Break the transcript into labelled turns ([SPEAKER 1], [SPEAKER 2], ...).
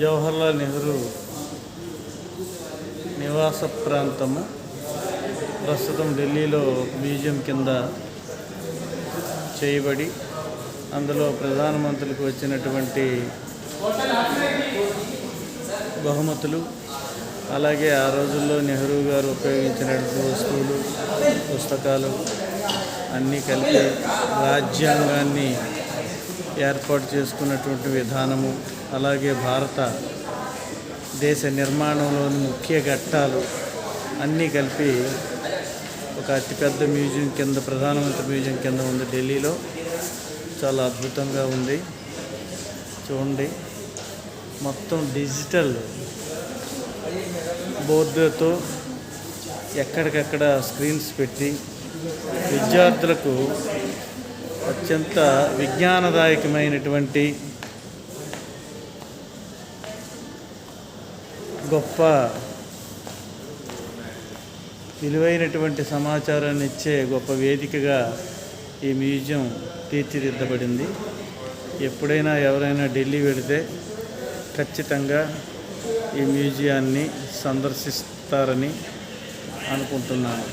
[SPEAKER 1] జవహర్లాల్ నెహ్రూ నివాస ప్రాంతము. ప్రస్తుతం ఢిల్లీలో మ్యూజియం కింద చేయబడి అందులో ప్రధానమంత్రికి వచ్చినటువంటి బహుమతులు అలాగే ఆ రోజుల్లో నెహ్రూ గారు ఉపయోగించినటువంటి వస్తువులు పుస్తకాలు అన్నీ కలిపి రాజ్యాంగాన్ని ఏర్పాటు చేసుకున్నటువంటి విధానము అలాగే భారత దేశ నిర్మాణంలోని ముఖ్య ఘట్టాలు అన్నీ కలిపి ఒక అతిపెద్ద మ్యూజియం కింద ప్రధానమంత్రి మ్యూజియం కింద ఉంది ఢిల్లీలో. చాలా అద్భుతంగా ఉంది. చూడండి. మొత్తం డిజిటల్ బోర్డుతో ఎక్కడికక్కడ స్క్రీన్స్ పెట్టి విద్యార్థులకు అత్యంత విజ్ఞానదాయకమైనటువంటి గొప్ప విలువైనటువంటి సమాచారాన్ని ఇచ్చే గొప్ప వేదికగా ఈ మ్యూజియం తీర్చిదిద్దబడింది. ఎప్పుడైనా ఎవరైనా ఢిల్లీ వెళితే ఖచ్చితంగా ఈ మ్యూజియాన్ని సందర్శిస్తారని అనుకుంటున్నాను.